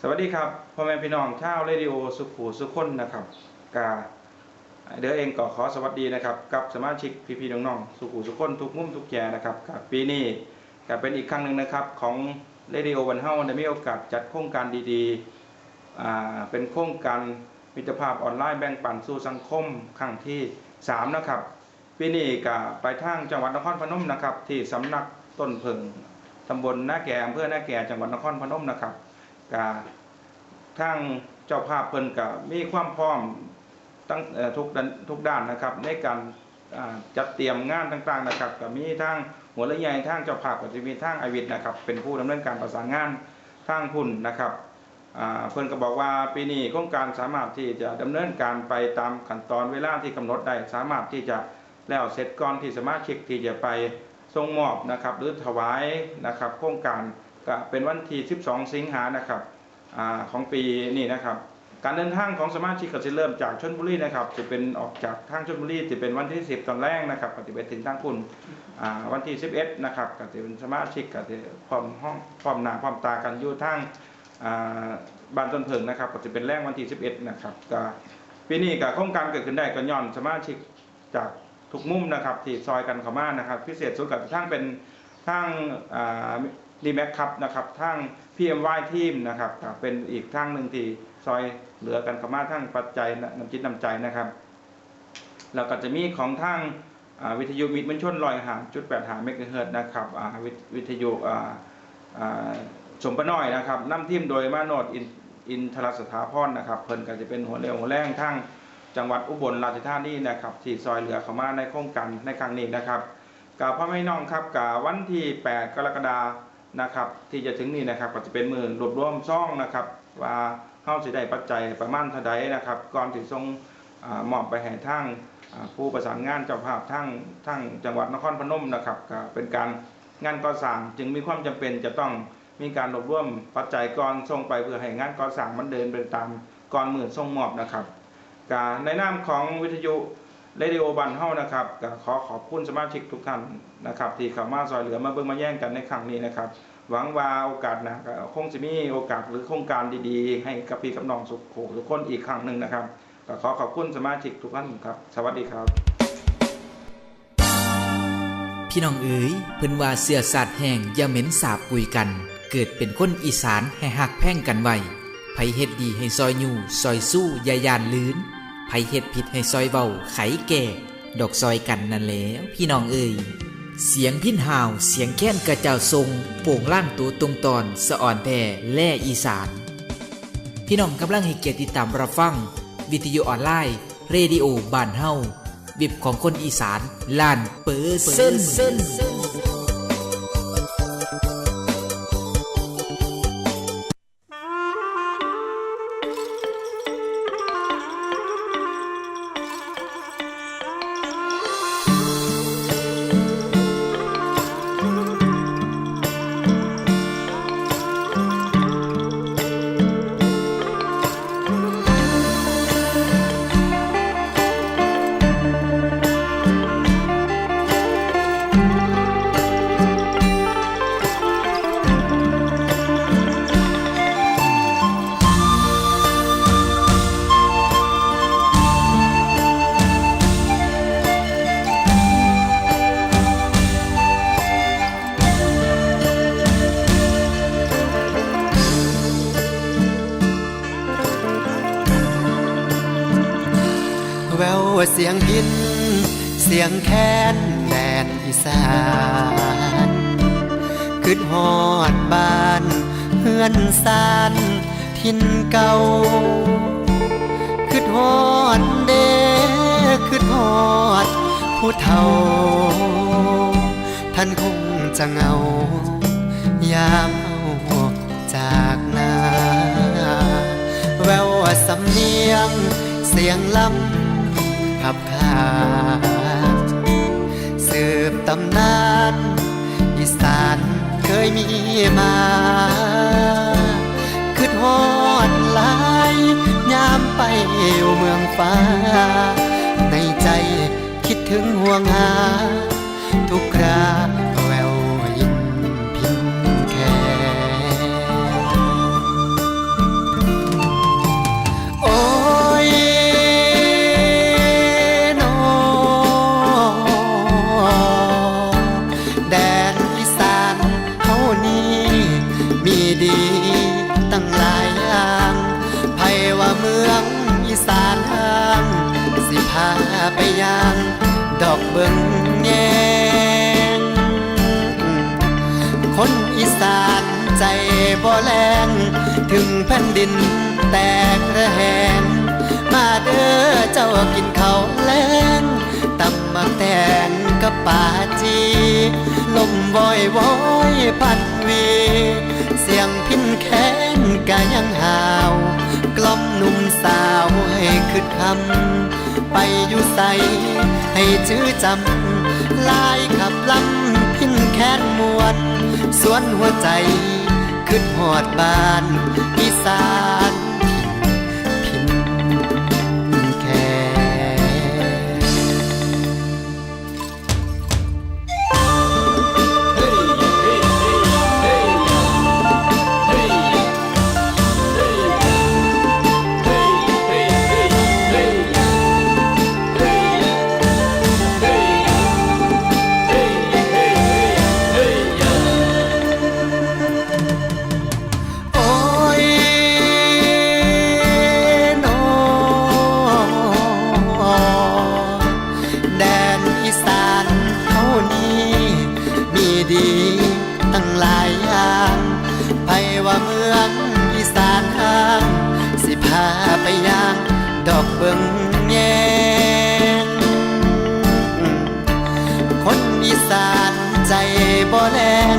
สวัสดีครับพ่อแม่พี่น้องชาวเรดิโอสุขูสุขคนนะครับกาเดี๋ยวเองก็ขอสวัสดีนะครับกับสมาชิกพี่ๆน้องๆสุขูสุขคนทุกมุมทุกแย่นะครับกับปีนี้ก็เป็นอีกครั้งหนึ่งนะครับของเรดิโอวันเฮาได้มีโอกาสจัดโครงการดีๆอ่าเป็นโครงการมิตรภาพออนไลน์แบ่งปันสู่สังคมครั้งที่สามนะครับปีนี้ก็ไปทางจังหวัดนครพนมนะครับที่สำนักต้นเพิงตำบลนาแก่อำเภอนาแก่จังหวัดนครพนมนะครับ กาทางเจ้าภาพเพิ่นก็มีความพร้อมตั้งทุกด้านทุกด้านนะครับ ในการจัดเตรียมงานต่างๆนะครับก็มีทางหัวและใหญ่ทางเจ้าภาพก็จะมีทางไอวิทนะครับ เป็นผู้ดำเนินการประสานงานทางพุ่นนะครับเพิ่นก็บอกว่าปีนี้โครงการสามารถที่จะดำเนินการไปตามขั้นตอนเวลาที่กำหนดได้สามารถที่จะแล้วเสร็จก่อนที่สมาชิกที่จะไปส่งมอบนะครับ หรือถวายนะครับ โครงการ ก็เป็นวันที่ 12 สิงหานะครับอของปีนี้นะครับ การเดินทางของสมาชิกก็จะเริ่มจากชลบุรีนะครับจะเป็นออกจากทางชลบุรีจะเป็นวันที่ 10 ตอนแรกนะครับก็จะไปถึงทางคุณวันที่ 11 นะครับก็จะเป็นสมาชิกก็จะพร้อมห้องพร้อมหน้าพร้อมตากันอยู่ทางบ้านต้นเพิงนะครับก็จะเป็นแรงวันที่ 11 นะครับก็ปีนี้กับโครงการเกิดขึ้นได้ก็ย้อนสมาชิกจากทุกมุมนะครับที่ซอยกันเข้ามานะครับ พิเศษสุดกับทั้งเป็นทั้ง ดีแม็กครับนะครับทั้ง PMY ทีมนะครับก็เป็นอีกทางหนึ่งที่ซอยเหลือกันขมาทั้งปัจจัยน้ำจิตน้ำใจนะครับแล้วก็จะมีของทางวิทยุมิตรมันชนลอยห่างจุดแปดหาเมกะเฮิรตนะครับวิทวิทยุสมปน้อยนะครับนำทีมโดยมาโนดอินอินทรสถาพรนะครับ เพิ่นก็จะเป็นหัวเรือหัวแรงทั้งจังหวัดอุบลราชธานีนะครับที่ซอยเหลือเข้ามาในโครงการในครั้งนี้นะครับกับพ่อแม่น้องครับกับวันที่ 8 กรกฎาคม นะครับ ที่จะถึงนี้นะครับก็จะเป็นมือรวบรวมซ่องนะครับ ว่าเข้าสิได้ปัจจัยประมาณเท่าใดนะครับ ก่อนที่ส่งมอบไปให้ทางผู้ประสานงานเจ้าภาพทั้งทั้งจังหวัดนครพนมนะครับก็เป็นการงานก่อสร้างจึงมีความจำเป็นจะต้องมีการรวบรวมปัจจัยก่อนส่งไปเพื่อให้งานก่อสร้างมันเดินไปตามก่อนหมือส่งมอบนะครับกาในนามของวิทยุ เรดิโอบันเฮานะครับก็ขอขอบคุณสมาชิกทุกท่านนะครับ ที่เข้ามาซอยเหลือมาเบิ่งมาแย่งกันในครั้งนี้นะครับ หวังว่าโอกาสหนะคงจะมีโอกาสหรือโครงการดีๆ ให้กับพี่กับน้องสุขโขทุกคนอีกครั้งหนึ่งนะครับก็ขอขอบคุณสมาชิกทุกท่านครับ สวัสดีครับ พี่น้องเอ๋ยเพิ่นว่าเสื้อสัตว์แห้งอย่าเหม็นสาบกุยกัน เกิดเป็นคนอีสานให้หักแพ่งกันไว้ไผเฮ็ดดีให้ซอยอยู่ซอยสู้อย่ายานลืน ไผเฮ็ดผิดให้ซอยเว้าไขแก่ดอกซอยกันนั่นแล้วพี่น้องเอ๋ยเสียงพินหาว เสียงแค้นกระเจ้าทรง โป่งล่างตัวตรงตอน สะอ่อนแผ่แล่อีสาน พี่น้องกำลังให้เกียรติติดตามรับฟัง วิทยุออนไลน์ เรดิโอบ้านเฮาบิบของคนอีสานล้านเปอร์เซ็นต์ แววเสียงพิน เสียงแค้นแดนอีสานคืดฮอดบ้านเฮือนซานทินเก่าคืดฮอดเด้คืดฮอดผู้เฒ่า ท่านคงจะเงายามเอาจากนา แววสำเนียงเสียงลำ ขับขาดสืบตำนานอีสานเคยมีมาคือทอดลายยามไปอยู่เมืองฟ้า ในใจคิดถึงห่วงหา ทุกครา มืองอีสานห้างสิพาไปยัง ดอกเบิ่งแงงคนอีสานใจบ่แรงถึงแผ่นดินแตกระแหงมาเด้อเจ้ากินเขาแรงตำมักแตงกับป่าจี ลมวอยวอยพัดวี เสียงพินแค้นกะยังหาว สาวให้คืดคำไปอยู่ใสให้ชื่อจำลายขับลำพินแค้นมวดสวนหัวใจขึ้นหอดบ้านอีสาน เบิงแยง คนอีสานใจบ่แรง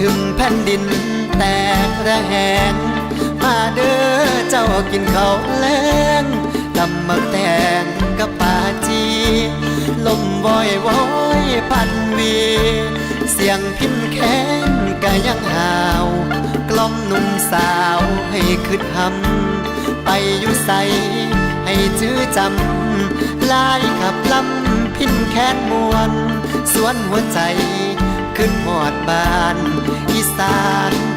ถึงแผ่นดินแตกระแหง มาเด้อเจ้ากินข้าวแรงตำมักแตงกับปาจีลมวอยวอยพันวี เสียงพินแค้นกะยังหาว กล่อมหนุ่มสาวให้คืดหำไปอยู่ใส ให้จื้อจำลายขับลำพินแค้นมวน สวนหัวใจขึ้นหอดบานอีสาน